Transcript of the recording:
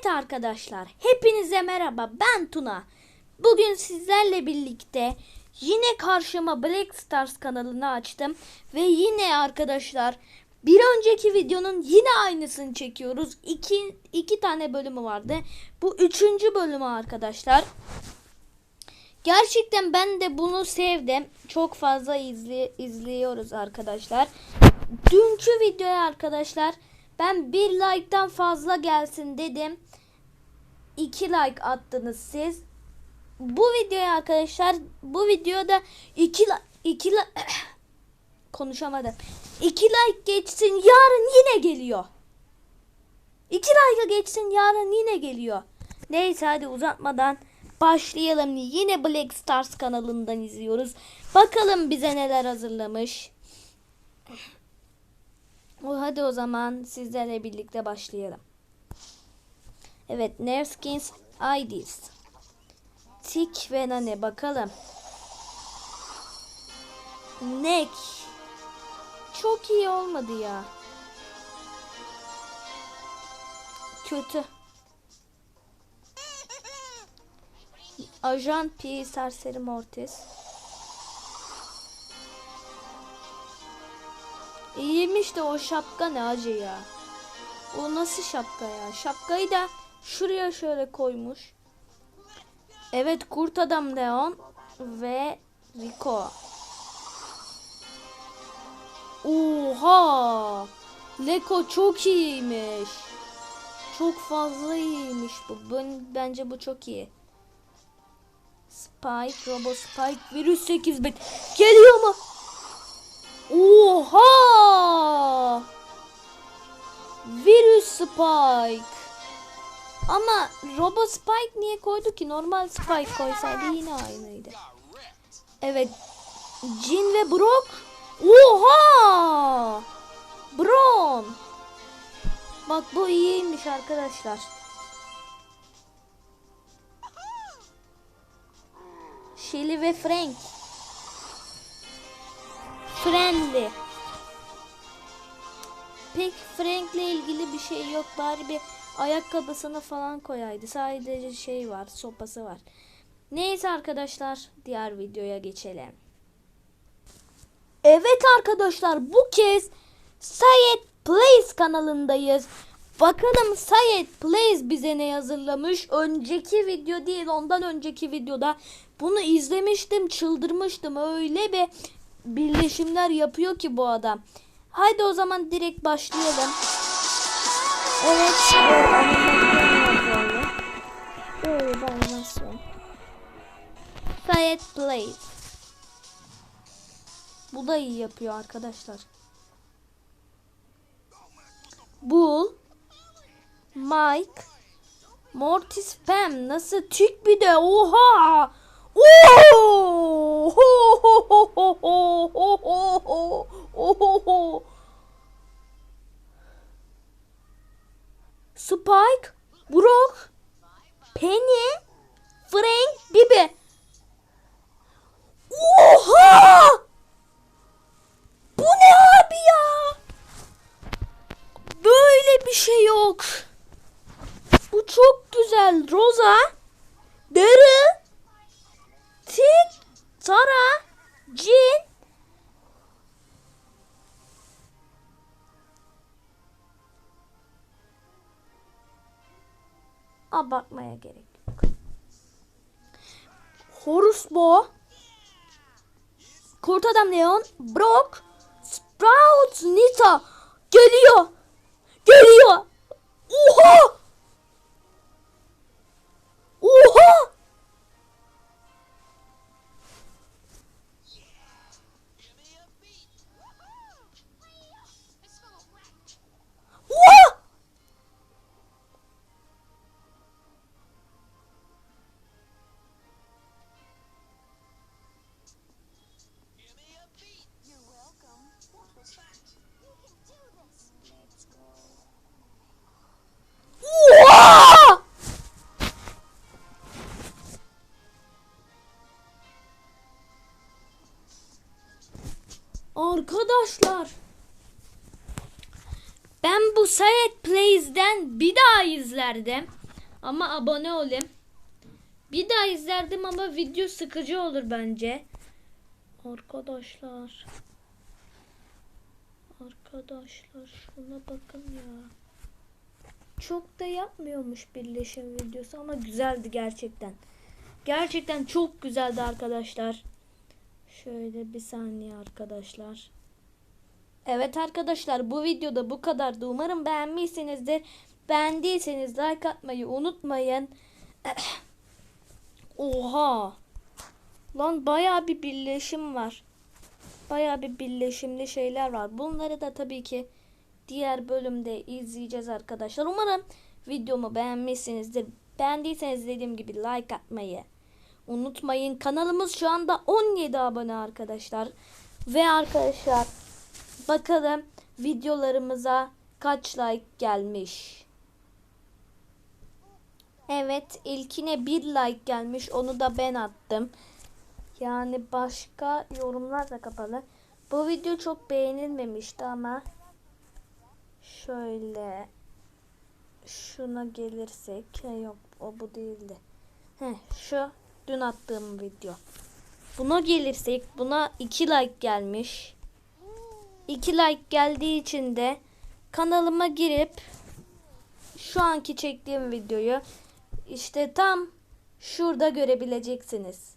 Evet arkadaşlar, hepinize merhaba. Ben Tuna. Bugün sizlerle birlikte yine karşıma Black Stars kanalını açtım ve yine arkadaşlar bir önceki videonun yine aynısını çekiyoruz. İki, iki tane bölümü vardı. Bu üçüncü bölümü arkadaşlar. Gerçekten ben de bunu sevdim. Çok fazla izli, izliyoruz arkadaşlar. Dünkü videoya arkadaşlar ben bir like'tan fazla gelsin dedim. 2 like attınız siz. Bu videoya arkadaşlar bu videoda 2 like 2 like konuşamadım. 2 like geçsin yarın yine geliyor. 2 like geçsin yarın yine geliyor. Neyse hadi uzatmadan başlayalım. Yine Black Stars kanalından izliyoruz. Bakalım bize neler hazırlamış. O hadi o zaman sizlerle birlikte başlayalım. Evet, Nerskins IDs. Tik ve Nane bakalım. Neck. Çok iyi olmadı ya. Kötü. Ajan P Serseri Mortis. İyiymiş de o şapka ne acı ya. O nasıl şapka ya? Şapkayı da şuraya şöyle koymuş. Evet kurt adam Leon ve Rico. Oha! Leko çok iyiymiş. Çok fazla iyiymiş bu. Ben, bence bu çok iyi. Spike, Robo Spike, Virüs 8 bit. Geliyor mu? Oha! Virüs Spike. Ama Robo Spike niye koydu ki? Normal Spike koysaydı yine aynıydı. Evet. Jin ve Brock. Oha! Bron. Bak bu iyiymiş arkadaşlar. Shelly ve Frank. Friendly. Pek Frank'le ilgili bir şey yok. Bari bir ayakkabısını falan koyaydı. Sadece şey var, sopası var. Neyse arkadaşlar, diğer videoya geçelim. Evet arkadaşlar, bu kez Sayet Plays kanalındayız. Bakalım Sayet Plays bize ne hazırlamış. Önceki video değil, ondan önceki videoda bunu izlemiştim, çıldırmıştım. Öyle bir birleşimler yapıyor ki bu adam. Haydi o zaman direkt başlayalım. Evet. Sayet Plays. Bu da iyi yapıyor arkadaşlar. Bull, Mike, Mortis Pam nasıl Türk bir de oha! Oo! Spike, Brock, Penny, Frank gibi. Oha! Bu ne abi ya? Böyle bir şey yok. Bu çok güzel Rosa. Daryl. Tik Tara, Jin. Abartmaya gerek yok. Horus Bo, Kurt Adam Leon, Brock, Sprout, Nita geliyor. Geliyor. Oha! Oha! Ben bu Sayet Plays'den bir daha izlerdim. Ama abone olayım. Bir daha izlerdim ama video sıkıcı olur bence. Arkadaşlar. Arkadaşlar şuna bakın ya. Çok da yapmıyormuş birleşim videosu ama güzeldi gerçekten. Gerçekten çok güzeldi arkadaşlar. Şöyle bir saniye arkadaşlar. Evet arkadaşlar bu videoda bu kadardı. Umarım beğenmişsinizdir. Beğendiyseniz like atmayı unutmayın. Oha. Lan bayağı bir birleşim var. Bayağı bir birleşimli şeyler var. Bunları da tabii ki diğer bölümde izleyeceğiz arkadaşlar. Umarım videomu beğenmişsinizdir. Beğendiyseniz dediğim gibi like atmayı unutmayın. Kanalımız şu anda 17 abone arkadaşlar. Ve arkadaşlar bakalım videolarımıza kaç like gelmiş. Evet ilkine bir like gelmiş. Onu da ben attım. Yani başka yorumlar da kapalı. Bu video çok beğenilmemişti ama şöyle şuna gelirsek yok o bu değildi. Heh, şu dün attığım video. Buna gelirsek buna 2 like gelmiş. 2 like geldiği için de kanalıma girip şu anki çektiğim videoyu işte tam şurada görebileceksiniz.